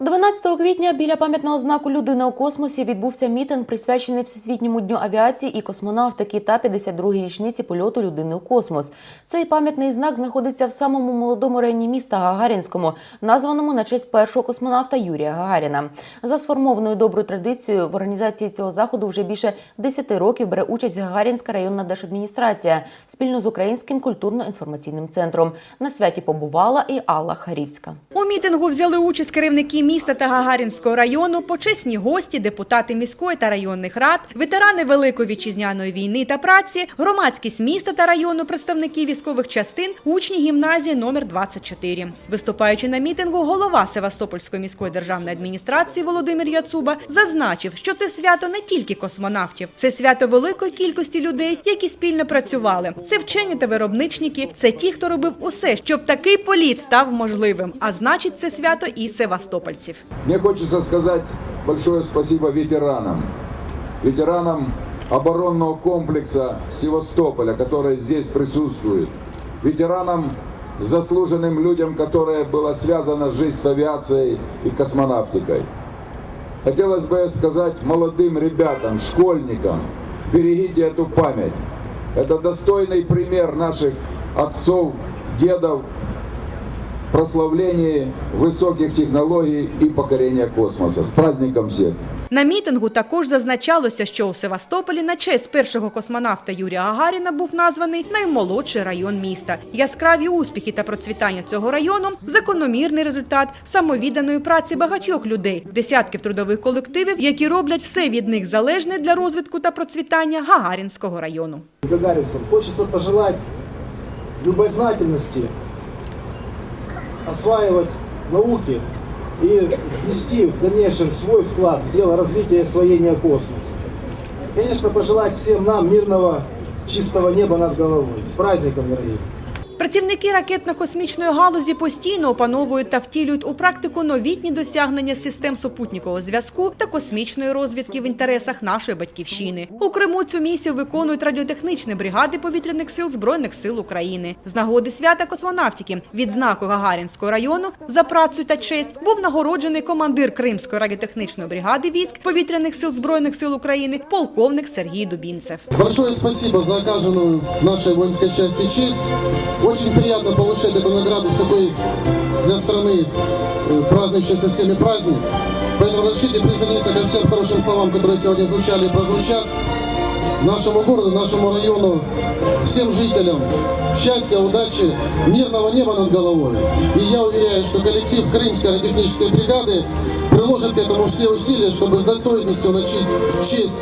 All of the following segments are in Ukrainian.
12 квітня біля пам'ятного знаку Людина у космосі відбувся мітинг, присвячений Всесвітньому дню авіації і космонавтики та 52-й річниці польоту людини у космос. Цей пам'ятний знак знаходиться в самому молодому районі міста Гагарінському, названому на честь першого космонавта Юрія Гагаріна. За сформованою доброю традицією в організації цього заходу вже більше 10 років бере участь Гагарінська районна держадміністрація спільно з Українським культурно-інформаційним центром. На святі побувала і Алла Харівська. У мітингу взяли участь керівники міста та Гагарінського району, почесні гості, депутати міської та районних рад, ветерани Великої вітчизняної війни та праці, громадськість міста та району, представники військових частин, учні гімназії номер 24. Виступаючи на мітингу, голова Севастопольської міської державної адміністрації Володимир Яцуба зазначив, що це свято не тільки космонавтів, це свято великої кількості людей, які спільно працювали. Це вчені та виробничники, це ті, хто робив усе, щоб такий політ став можливим. А значить, це свято і севастопольців. Мне хочется сказать большое спасибо ветеранам. Ветеранам оборонного комплекса Севастополя, которые здесь присутствуют. Ветеранам, заслуженным людям, которые была связана жизнь с авиацией и космонавтикой. Хотелось бы сказать молодым ребятам, школьникам, берегите эту память. Это достойный пример наших отцов, дедов, прославлении высоких технологий и покорения космоса. С праздником всех! На мітингу також зазначалося, що у Севастополі на честь першого космонавта Юрія Гагаріна був названий наймолодший район міста. Яскраві успіхи та процвітання цього району закономірний результат самовідданої праці багатьох людей, десятків трудових колективів, які роблять все від них залежне для розвитку та процвітання Гагарінського району. гагаринцам хочется пожелать любознательности, осваивать науки и внести в дальнейшем свой вклад в дело развития и освоения космоса. Конечно, пожелать всем нам мирного, чистого неба над головой. С праздником, дорогие! Працівники ракетно-космічної галузі постійно опановують та втілюють у практику новітні досягнення систем супутникового зв'язку та космічної розвідки в інтересах нашої батьківщини. У Криму цю місію виконують радіотехнічні бригади повітряних сил збройних сил України. З нагоди свята космонавтики відзнаку Гагарінського району за працю та честь був нагороджений командир Кримської радіотехнічної бригади військ повітряних сил збройних сил України, полковник Сергій Дубінцев. Большое спасибо за оказанную нашей воинской части честь. Очень приятно получать эту награду в такой для страны э, празднующий со всеми праздник. Поэтому разрешите присоединиться ко всем хорошим словам, которые сегодня звучали и прозвучат. Нашему городу, нашему району, всем жителям счастья, удачи, мирного неба над головой. И я уверяю, что коллектив Крымской радиотехнической бригады приложит к этому все усилия, чтобы с достоинностью начать честь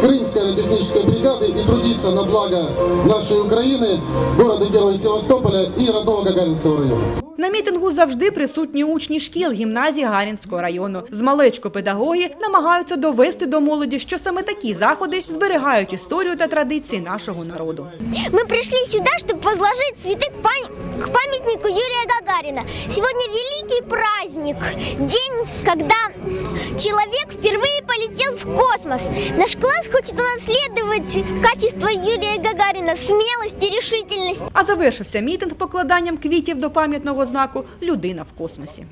Крымской радиотехнической бригады и трудиться на благо нашей Украины, города-героя Севастополя и родного Гагаринского района. На мітингу завжди присутні учні шкіл гімназії Гарінського району. З малечку педагоги намагаються довести до молоді, що саме такі заходи зберігають історію та традиції нашого народу. Мы пришли сюда, чтобы возложить цветы к, пам- к памятнику Юрия Гагарина. Сегодня великий праздник, день, когда человек впервые полетел в космос. Наш класс хочет унаследовать качество Юрия Гагарина, смелость и решительность. А завершився мітинг покладанням квітів до пам'ятного знаку Людина в космосі.